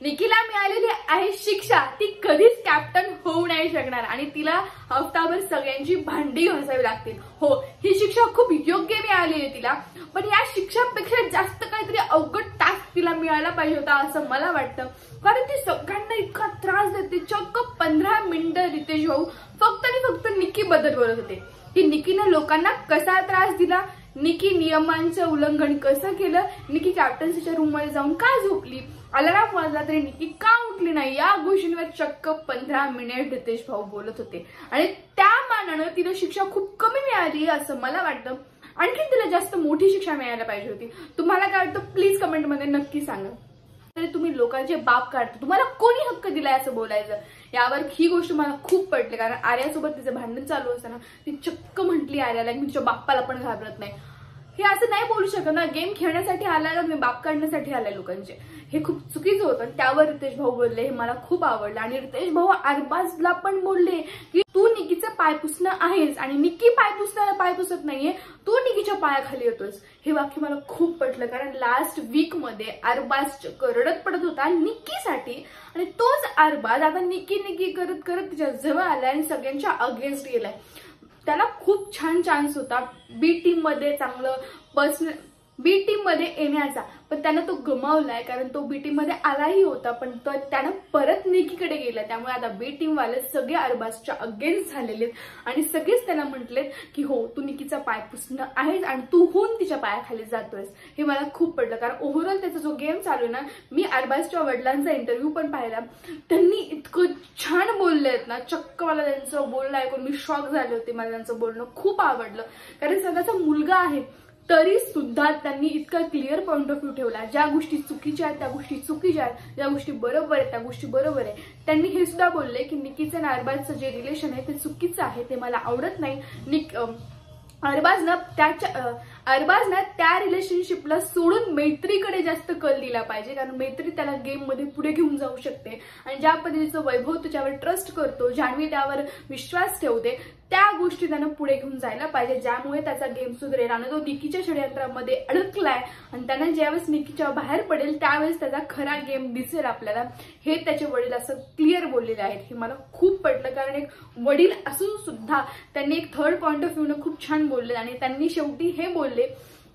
निकीला मिळालेली आहे शिक्षा. ती कधीच कॅप्टन होऊ नाही शकणार आणि तिला हफ्ताभर सगळ्यांची भांडी घासावी लागतील. हो ही शिक्षा खूप योग्य मिळाली आहे तिला. पण या शिक्षापेक्षा जास्त काहीतरी अवघड टास्क तिला मिळायला पाहिजे होता असं मला वाटतं. कारण ती सगळ्यांना इतका त्रास देते. चक्क पंधरा मिनिटं रितेश भाऊ फक्त आणि फक्त निकी बदल बोलत होते. की निकीनं लोकांना कसा त्रास दिला? निकी नियमांचं उल्लंघन कसं केलं? निकी कॅप्टन्सीच्या रूममध्ये जाऊन का झोपली? अलाराम वाजला तरी निकी का उठली नाही? या गोष्टींवर चक्क पंधरा मिनिट रितेश भाऊ बोलत होते. आणि त्या मानानं तिला शिक्षा खूप कमी मिळाली असं मला वाटतं. आणखी तिला जास्त मोठी शिक्षा मिळायला पाहिजे होती. तुम्हाला काय वाटतं? प्लीज कमेंटमध्ये नक्की सांगा. तरी तुम्ही लोकांचे बाप काढता. तुम्हाला कोणी हक्क दिलाय असं बोलायचं? यावर ही गोष्ट मला खूप पडली कारण आर्यासोबत तिचं भांडण चालू असताना ती चक्क म्हटली आर्याला मी तिच्या बाप्पाला पण घाबरत नाही. हे असं नाही बोलू शकत ना. गेम खेळण्यासाठी आलाय का मी बाप काढण्यासाठी आलाय लोकांचे. हे खूप चुकीचं होतं त्यावर रितेश भाऊ बोलले हे मला खूप आवडलं. आणि रितेश भाऊ अरबाजला पण बोलले की तू निकीचं पाय पुसणं आहेस आणि निकी पाय पुसणं पाय पुसत नाहीये. तू निकीच्या पायाखाली येतोस. हे वाक्य मला खूप पटलं कारण लास्ट वीकमध्ये अरबाज करडत पडत होता निकीसाठी. आणि तोच अरबाज आता निकी निकी करत करत तिच्या जवळ आलाय आणि सगळ्यांच्या अगेन्स्ट गेलाय. त्याला खूप छान चान्स होता. बी टीममध्ये चांगलं पर्सनल बी टीममध्ये येण्याचा. पण त्यानं तो गमावलाय कारण तो बी टीममध्ये आलाही होता पण तो त्यानं परत नेकीकडे गेला. त्यामुळे आता बी टीम वाले सगळे अरबाजच्या अगेन्स्ट झालेले आहेत. आणि सगळेच त्याला म्हटलेत की हो तू निकीचा पाय पुसणं आहेस आणि तू होऊन तिच्या पायाखाली जातोयस. हे मला खूप पडलं कारण ओव्हरऑल त्याचा जो गेम चालू आहे ना मी अरबाजच्या वडिलांचा इंटरव्ह्यू पण पाहिला. त्यांनी इतकं छान बोलले आहेत ना चक्क मला त्यांचं बोलणं ऐकून मी शॉक झाले होते मला त्यांचं बोलणं खूप आवडलं. कारण स्वतःचा मुलगा आहे तरी सुद्धा त्यांनी इतका क्लिअर पॉईंट ऑफ व्ह्यू ठेवला. ज्या गोष्टी चुकीच्या आहेत त्या गोष्टी चुकीच्या आहेत ज्या गोष्टी बरोबर आहेत त्या गोष्टी बरोबर आहे त्यांनी हे सुद्धा बोलले की निकीचं आणि अरबाजचं जे रिलेशन आहे ते चुकीचं आहे ते मला आवडत नाही. निक अरबाजनं त्याच्या अरबाजनं त्या रिलेशनशिपला सोडून मैत्रीकडे जास्त कल दिला पाहिजे. कारण मैत्री त्याला गेममध्ये पुढे घेऊन जाऊ शकते. आणि ज्या पद्धतीचं वैभव त्याच्यावर ट्रस्ट करतो जान्हवी त्यावर विश्वास ठेवते त्या गोष्टी त्यानं पुढे घेऊन जायला पाहिजे. ज्यामुळे त्याचा गेम सुधरेल. आणि तो निकीच्या षडयंत्रामध्ये अडकलाय. आणि त्यानं ज्यावेळेस निकीच्या बाहेर पडेल त्यावेळेस त्याचा खरा गेम दिसेल आपल्याला. हे त्याचे वडील असं क्लिअर बोललेले आहेत. हे मला खूप पटलं. कारण एक वडील असून सुद्धा त्यांनी एक थर्ड पॉईंट ऑफ व्ह्यूनं खूप छान बोलले आणि त्यांनी शेवटी हे बोलले.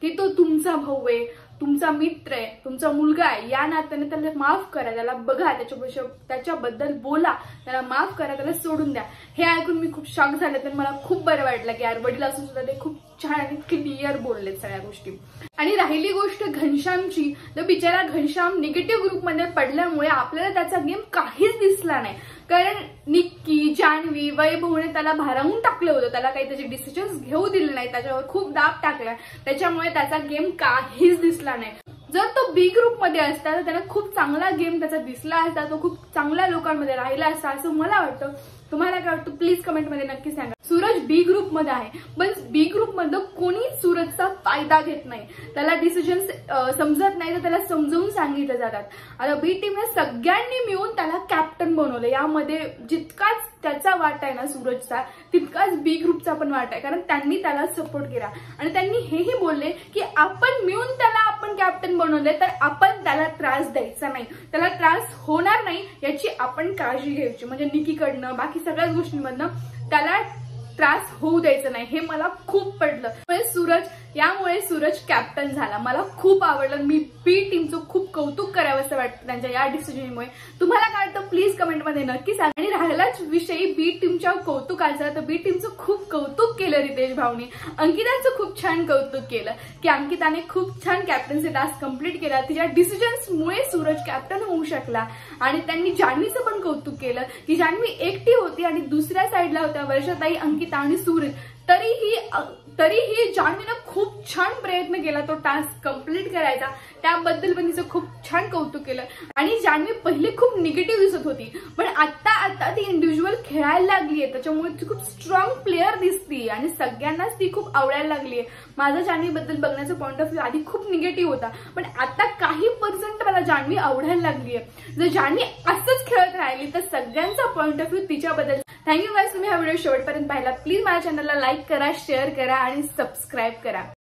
की तो तुमचा भाऊ आहे तुमचा मित्र आहे तुमचा मुलगा आहे. या नात्याने त्याला माफ करा त्याला बघा त्याच्या त्याच्याबद्दल बोला त्याला माफ करा त्याला सोडून द्या. हे ऐकून मी खूप शॉक झाले तर मला खूप बरं वाटलं की यार वडील असून सुद्धा ते खूप छान आणि क्लिअर बोललेत सगळ्या गोष्टी. आणि राहिली गोष्ट घनश्यामची तर बिचारा घनश्याम निगेटिव्ह ग्रुपमध्ये पडल्यामुळे आपल्याला त्याचा गेम काहीच दिसला नाही. कारण निक्की जान्हवी वैभवने त्याला भारावून टाकलं होतं. त्याला काही त्याचे डिसिजन्स घेऊ दिले नाही त्याच्यावर खूप दाब टाकला. त्याच्यामुळे त्याचा गेम काहीच दिसला नाही. जर तो बी ग्रुपमध्ये असता तर त्याला खूप चांगला गेम त्याचा दिसला असता तो खूप चांगल्या लोकांमध्ये राहिला असता असं मला वाटतं. तुम्हाला काय वाटतं? प्लीज कमेंटमध्ये नक्की सांगा. सूरज बी ग्रुपमध्ये आहे. पण बी ग्रुप मधलं कोणीच सूरजचा फायदा घेत नाही. त्याला डिसिजन समजत नाही तर त्याला समजावून सांगितलं जातात. आता बी टीमने सगळ्यांनी मिळून त्याला बनवलं. यामध्ये जितकाच त्याचा वाटा आहे ना सूरजचा तितकाच बी ग्रुपचा पण वाटा आहे. कारण त्यांनी त्याला सपोर्ट केला. आणि त्यांनी हेही बोलले की आपण मिळून त्याला आपण कॅप्टन बनवले तर आपण त्याला त्रास द्यायचा नाही. त्याला त्रास होणार नाही याची आपण काळजी घ्यायची. म्हणजे निकीकडनं बाकी सगळ्याच गोष्टींमधनं त्याला त्रास होऊ द्यायचं नाही. हे मला खूप पडलं. सूरज यामुळे सूरज कॅप्टन झाला. मला खूप आवडलं मी बी टीमचं खूप कौतुक करावं असं वाटतं त्यांच्या या डिसिजनमुळे तुम्हाला काय वाटतं? प्लीज कमेंटमध्ये नक्की सांगा. आणि राहिलाच विषयी बी टीमच्या कौतुकाचा तर बी टीमचं खूप कौतुक केलं रितेश भाऊनी. अंकिताचं खूप छान कौतुक केलं की अंकिताने खूप छान कॅप्टन्सी टास्क कंप्लीट केला. तिच्या डिसिजन्समुळे सूरज कॅप्टन होऊ शकला. आणि त्यांनी जान्हवीचं पण कौतुक केलं की जान्हवी एकटी होती आणि दुसऱ्या साईडला होत्या. वर्षाताई अंकिता आणि सूर्य तरीही तरीही जान्हवीनं खूप छान प्रयत्न केला तो टास्क कंप्लीट करायचा. त्याबद्दल पण तिचं खूप छान कौतुक केलं. आणि जान्हवी पहिले खूप निगेटिव्ह दिसत होती. पण आता आता ती इंडिव्हिज्युअल खेळायला लागली आहे. त्याच्यामुळे ती खूप स्ट्रॉंग प्लेअर दिसती आणि सगळ्यांनाच ती खूप आवडायला लागली आहे. माझा जान्हवीबद्दल बघण्याचा पॉईंट ऑफ व्ह्यू आधी खूप निगेटिव्ह होता. पण आता काही पर्सेंट मला जान्हवी आवडायला लागली आहे. जर जान्हवी असंच खेळत राहिली तर सगळ्यांचा पॉईंट ऑफ व्ह्यू तिच्याबद्दल थँक्यू गाईज तुम्ही हा व्हिडिओ शेवटपर्यंत पाहिला. प्लीज माझ्या चॅनलला लाईक करा शेअर करा आणि सबस्क्राईब करा.